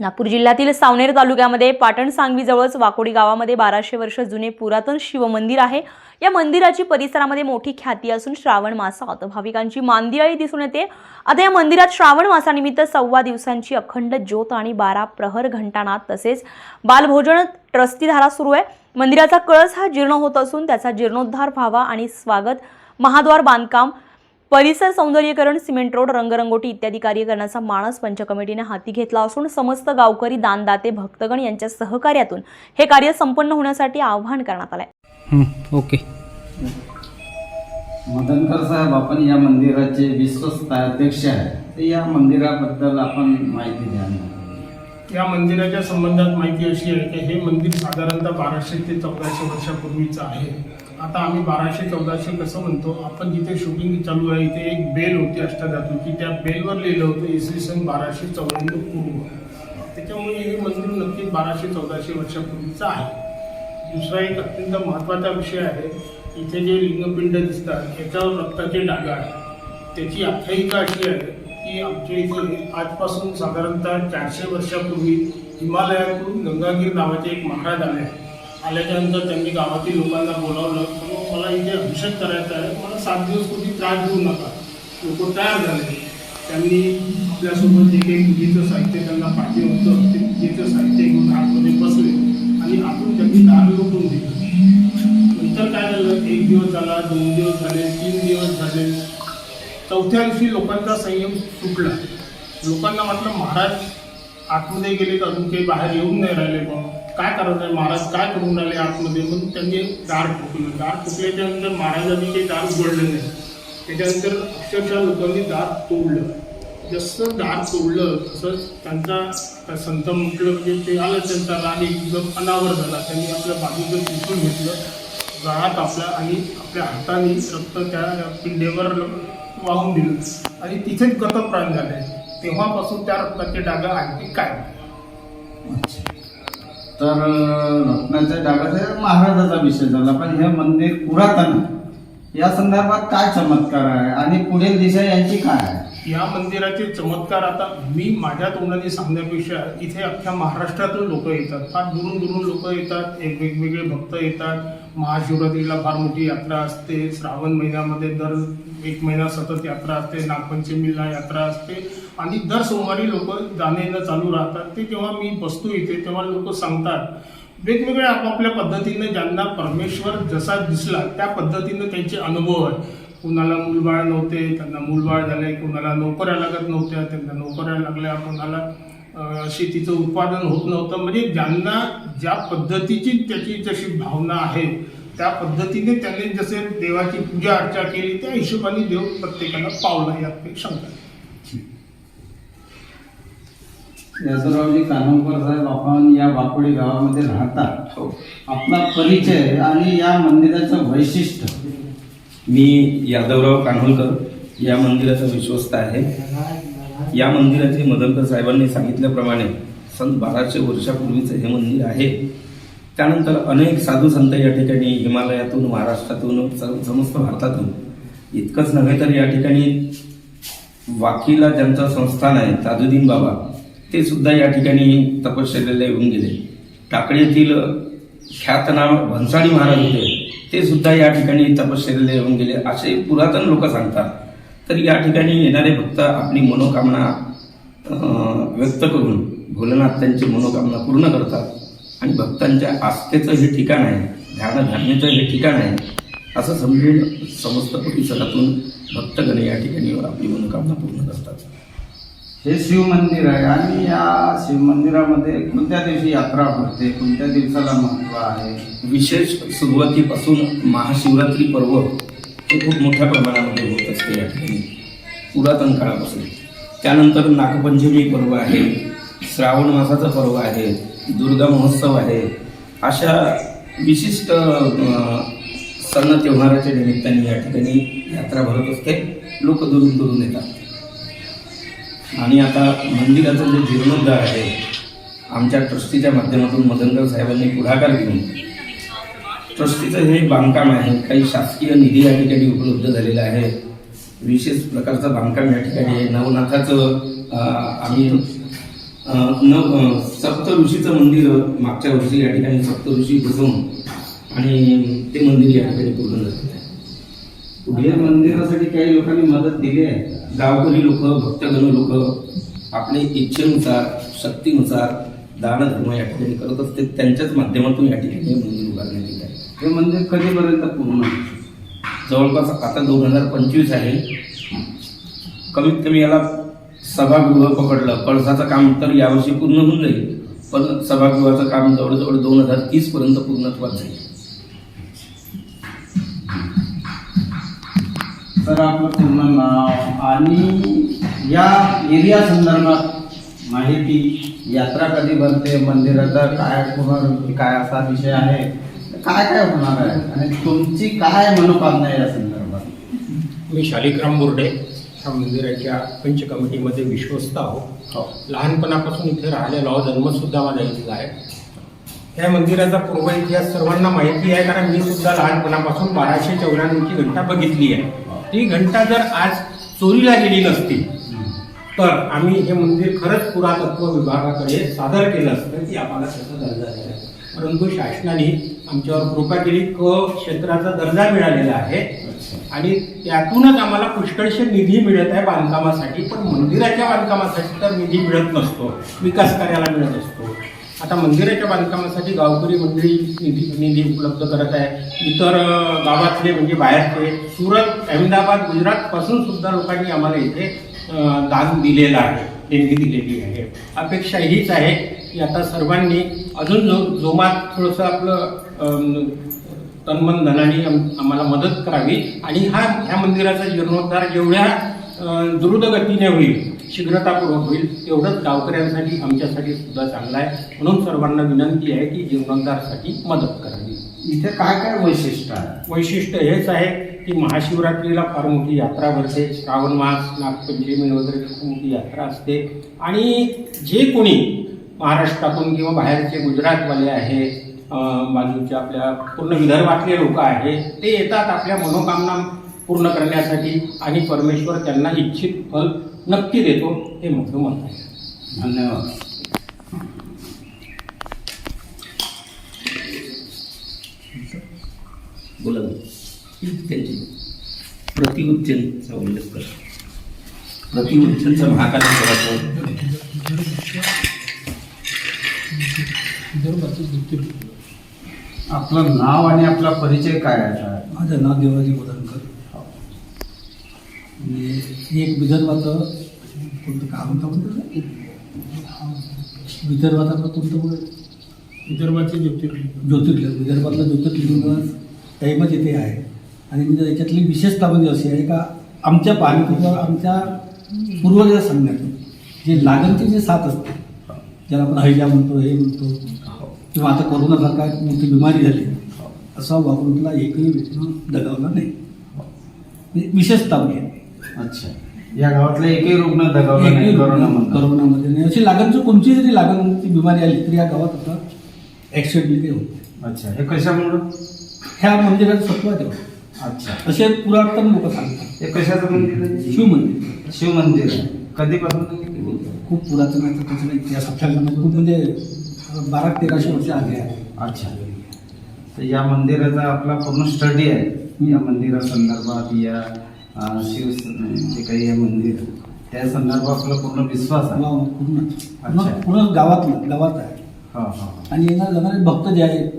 नागपूर जिल्ह्यातील सावनेर तालुक्यामध्ये पाटण सांगवीजवळच वाकोडी गावामध्ये बाराशे वर्ष जुने पुरातन शिवमंदिर आहे. या मंदिराची परिसरामध्ये मोठी ख्याती असून श्रावण मासात भाविकांची मांदियाळी दिसून येते. आता या मंदिरात श्रावण मासानिमित्त सव्वा दिवसांची अखंड ज्योत आणि बारा प्रहर घंटानाद तसेच बालभोजन ट्रस्टीधारा सुरू आहे. मंदिराचा कळस हा जीर्ण होत असून त्याचा जीर्णोद्धार व्हावा आणि स्वागत महाद्वार बांधकाम परिसर सौंदर्यीकरण सिमेंट रोड रंगरंगोटी इत्यादी कार्य करण्याचा मानस पंच कमिटीने हाती घेतला असून समस्त गावकरी दानदाते भक्तगण यांच्या सहकार्यातून हे कार्य संपन्न होण्यासाठी आवाहन करण्यात आलंय. ओके. मदनकर साहेब आपण या मंदिराचे विश्वस्त अध्यक्ष आहे तर या मंदिराबद्दल आपण माहिती द्या. या मंदिराच्या संबंधात माहिती अशी आहे की हे मंदिर साधारणतः बाराशे ते चौदाशे वर्षापूर्वीचं आहे. आता आम्ही बाराशे चौदाशे कसं म्हणतो आपण जिथे शूटिंग चालू आहे इथे एक बेल होती अष्टधातूची. त्या बेलवर लिहिलं होतं इसवी सन बाराशे चौऱ्याण्णव पूर्व. त्याच्यामुळे हे मंदिर नक्की बाराशे चौदाशे वर्षापूर्वीचं आहे. दुसरा एक अत्यंत महत्त्वाचा विषय आहे इथे जे लिंगपिंड दिसतात याच्यावर रक्ताचे डाग आहे त्याची आख्यायिका अशी आहे की आमच्या इथे आजपासून साधारणतः चारशे वर्षापूर्वी हिमालयातून गंगागीर नावाचे एक महाराज आले आहेत. आल्याच्यानंतर त्यांनी गावातील लोकांना बोलावलं तर मग मला इथे अभिषेक करायचा आहे मला सात दिवस कुठे त्रास देऊ नका. लोक तयार झाले. त्यांनी आपल्यासोबत जे काही पूजेचं साहित्य त्यांना पाहिजे होतं ते पूजेचं साहित्य घेऊन आतमध्ये बसले आणि आपण त्यांनी दार लोटून दिलं. नंतर काय झालं? एक दिवस झाला दोन दिवस झाले तीन दिवस झाले. चौथ्या दिवशी लोकांचा संयम सुटला. लोकांना म्हटलं महाराज आतमध्ये गेले तर अजून काही बाहेर येऊन नाही राहिले बा. काय करायचं आहे? महाराज काय करून राहिले आतमध्ये? म्हणून त्यांनी दार ठोकलं दार ठोकल्याच्या नंतर महाराजांनी ते दार उघडलं नाही. त्याच्यानंतर अक्षरशः लोकांनी दार तोडलं. जसं दार तोडलं तसंच त्यांचा संत म्हटलं म्हणजे ते आलं त्यांचा राग एकदम अनावर झाला. त्यांनी आपल्या बाजूचं उचलून घेतलं गळा कापला आणि आपल्या हाताने रक्त त्या पिंडेवर वाहून दिलं. आणि तिथेच गतप्राण झाले. तेव्हापासून त्या रक्ताचे डागा आणखी काय तर रत्नाच्या डागाचा महाराजाचा विषय झाला पण हे मंदिर पुरातन आहे. या संदर्भात काय चमत्कार आहे आणि पुढील दिशा यांची काय आहे? या मंदिराचे चमत्कार आता मी माझ्या तोंडाने सांगण्यापेक्षा इथे अख्ख्या महाराष्ट्रातून लोक येतात. फार दुरून दुरून लोक येतात एक वेगवेगळे भक्त येतात. महाशिवरात्रीला फार मोठी यात्रा असते. श्रावण महिन्यामध्ये दर एक महिना सतत यात्रा असते. नागपंचमीला यात्रा असते. आणि दर सोमवारी लोक जाणे येणं चालू राहतात. ते जेव्हा मी बसतो इथे तेव्हा लोक सांगतात वेगवेगळ्या आपापल्या पद्धतीने ज्यांना परमेश्वर जसा दिसला त्या पद्धतीनं त्यांचे अनुभव आहे कुणाला मूलबाळ नव्हते त्यांना मूलबाळ झाले कुणाला नोकऱ्या लागत नव्हत्या त्यांना नोकऱ्या लागल्या. कुणाला शेतीचं उत्पादन होत नव्हतं. म्हणजे ज्यांना ज्या पद्धतीची त्याची जशी भावना आहे त्या पद्धतीने त्यांनी जसे देवाची पूजा अर्चा केली त्या हिशोबाने देव प्रत्येकाला पावला यात काही शंका नाही. यादवरावजी कानोकर साहेब आपण या वाकोडी गावामध्ये राहतात आपला परिचय आणि या मंदिराचं वैशिष्ट्य. मी यादवराव कान्होलकर या मंदिराचा विश्वस्त आहे. या मंदिराचे मदनकर साहेबांनी सांगितल्याप्रमाणे सन बाराशे वर्षापूर्वीचं हे मंदिर आहे. त्यानंतर अनेक साधू संत या ठिकाणी हिमालयातून महाराष्ट्रातून समस्त भारतातून इतकंच नव्हे तर या ठिकाणी वाकीला ज्यांचं संस्थान आहे ताजुद्दीन बाबा ते सुद्धा या ठिकाणी तपश्चर्याला येऊन गेले. टाकळी ख्यातनाम भन्साळी महाराज होते ते सुद्धा या ठिकाणी तपश्चर्याला येऊन गेले. असे पुरातन लोक सांगतात. तर या ठिकाणी येणारे भक्त आपली मनोकामना व्यक्त करून भोलेनाथ त्यांची मनोकामना पूर्ण करतात. आणि भक्तांच्या आस्थेचं हे ठिकाण आहे ध्यान धारणेचं हे ठिकाण आहे असं समजून समस्त परिसरातून भक्तगण या ठिकाणी आपली मनोकामना पूर्ण करतात. हे शिव मंदिर आहे आणि या शिव मंदिरामध्ये कोणत्या दिवशी यात्रा भरते कोणत्या दिवसाला महत्त्व आहे? विशेष सुरुवातीपासून महाशिवरात्री पर्व हे खूप मोठ्या प्रमाणामध्ये होत असते या ठिकाणी पुरातन काळापासून. त्यानंतर नागपंचमी पर्व आहे श्रावण मासाचा पर्व आहे दुर्गा महोत्सव आहे. अशा विशिष्ट सण त्योहाराच्या निमित्ताने या ठिकाणी यात्रा भरत असते. लोक दुरून दुरून येतात. आणि आता मंदिराचं जे जीर्णोद्धार आहे आमच्या ट्रस्टीच्या माध्यमातून मदनकर साहेबांनी पुढाकार घेऊन ट्रस्टीचं हे बांधकाम आहे. काही शासकीय निधी या ठिकाणी उपलब्ध झालेला आहे. विशेष प्रकारचं बांधकाम या ठिकाणी आहे. नवनाथाचं आम्ही नव सप्तऋषीचं मंदिर मागच्या वर्षी या ठिकाणी सप्तऋषी बसवून आणि ते मंदिर या ठिकाणी पूर्ण झालेलं आहे. पुढे मंदिरासाठी काही लोकांनी मदत दिली आहे. गावकरी लोक भक्तगण लोक आपले इच्छेनुसार शक्तीनुसार दान धर्म या ठिकाणी करत असते त्यांच्याच माध्यमातून या ठिकाणी मंदिर उभारण्यात येत आहे. हे मंदिर कधीपर्यंत पूर्ण जवळपास आता दोन हजार पंचवीस आहे. कमीत कमी याला सभागृह पकडलं. कळसाचं काम तर यावर्षी पूर्ण होऊन जाईल. पण सभागृहाचं काम जवळजवळ दोन हजार तीस पर्यंत पूर्णत्वात जाईल. तर आपलं पूर्ण नाव आणि या एरिया संदर्भात माहिती यात्रा कधी भरते मंदिराचा काय पुनर् काय असा विषय आहे? काय काय होणार आहे? आणि तुमची काय मनोकामना आहे या संदर्भात? मी शालिग्राम बोर्डे ह्या मंदिराच्या पंच कमिटीमध्ये विश्वस्त आहो. हो. लहानपणापासून इथे राहिलेलो आहो जन्मसुद्धा माझा इथला आहे. या मंदिराचा पूर्व इतिहास सर्वांना माहिती आहे कारण मी सुद्धा लहानपणापासून बाराशे चौऱ्याण्णवची घंटा बघितली आहे. ती घंटा जर आज चोरीला गेली नसती तर आम्ही हे मंदिर खरंच पुरातत्व विभागाकडे सादर केलं असतं की आम्हाला त्याचा दर्जा द्यायला परंतु शासनाने आमच्यावर कृपा केली क क्षेत्राचा दर्जा मिळालेला आहे. आणि त्यातूनच आम्हाला पुष्कळशे निधी मिळत आहे बांधकामासाठी पण मंदिराच्या बांधकामासाठी तर निधी मिळत नसतो विकास कार्याला मिळत असतो. आता मंदिराच्या बांधकामासाठी गावकरी मंडळी निधी निधी उपलब्ध करत आहे. इतर गावातले म्हणजे बाहेरचे सुरत अहमदाबाद गुजरातपासून सुद्धा लोकांनी आम्हाला इथे दान दिलेलं आहे देणगी दिलेली आहे. अपेक्षा हीच आहे की आता सर्वांनी अजून जो जोमात थोडंसं आपलं तन्मन धनाने आम- आम्हाला मदत करावी आणि हा ह्या मंदिराचा जीर्णोद्धार जेवढ्या अ, द्रुत गतीने होईल शीघ्रतापूर्वक होईल तेवढंच गावकऱ्यांसाठी आमच्यासाठी सुद्धा चांगलं आहे. म्हणून सर्वांना विनंती आहे की जीर्णोद्धारसाठी मदत करावी. इथे काय काय वैशिष्ट्य आहे? वैशिष्ट्य हेच आहे की महाशिवरात्रीला फार मोठी यात्रा भरते. श्रावण मास नागपंचमी वगैरे खूप मोठी यात्रा असते. आणि जे कोणी महाराष्ट्रातून किंवा बाहेरचे गुजरातवाले आहे अं, बाजूच्या आपल्या पूर्ण विदर्भातले लोक आहे ते येतात आपल्या मनोकामना पूर्ण करण्यासाठी आणि परमेश्वर त्यांना इच्छित फल नक्की देतो हे माझं मत आहे. धन्यवाद. बोला ना. त्यांची प्रतिउच्चनचा उल्लेख कर. प्रतिउच्चनचा महाकाली करायचा आपलं नाव आणि आपला परिचय काय आहे माझं नाव देवराजी बोधनकर. आणि मी एक विदर्भाचं कोणतं काय म्हणता म्हणतो विदर्भात आपलं कोणतं बोल विदर्भाचे ज्योतिर्लिंग. ज्योतिर्लिंग. विदर्भातलं ज्योतिर्लिंग टाईमच इथे आहे. आणि म्हणजे याच्यातली विशेषता म्हणजे अशी आहे का आमच्या पाहणीतून आमच्या पूर्वजाला सांगण्यात जे लागणची जे साथ असते. ज्याला आपण हैजा म्हणतो हे म्हणतो. किंवा आता कोरोनासारखा एक मोठी बिमारी झाली. असा वापरूनला एकही व्यक्ती दगावला नाही. म्हणजे विशेषता म्हणजे. अच्छा. या गावातला एकही रुग्ण दगावला नाही करोनामध्ये. नाही. अशी लागणची कोणती जरी लागणची बिमारी आली तरी या गावात आता ॲक्सिडेंट होते. अच्छा. हे कशामुळं? ह्या मंदिरात सत्व आहे तेव्हा. अच्छा. असे पुरातन लोक सांगतात. हे कशाचं मंदिर आहे? शिव मंदिर शिव मंदिर आहे. कधीपासून? खूप पुरातन आहे तर त्याचा इतिहास आपल्याला खूप म्हणजे बारा तेराशे वर्ष आधी आहे. अच्छा. तर या मंदिराचा आपला पूर्ण स्टडी आहे. या मंदिरासंदर्भात या शिव जे काही आहे मंदिर त्या संदर्भात आपला पूर्ण विश्वास आहे. पूर्ण. अच्छा. पूर्ण पूर्ण गावात गावात आहे. हा हा आणि येणार जाणारे भक्त जे आहेत.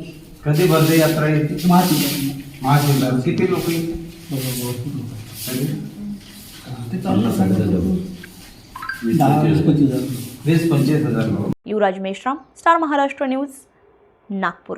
कधी भरते यात्रा येते? ते महाशिवरात्री. महाशिवरात्र. किती लोक येते भरपूर लोक आहेत. कधी? ते चालू असतात. दहा वीस पंचवीस हजार. वीस पंचवीस हजार. लोक युवराज मेश्राम स्टार महाराष्ट्र न्यूज नागपूर.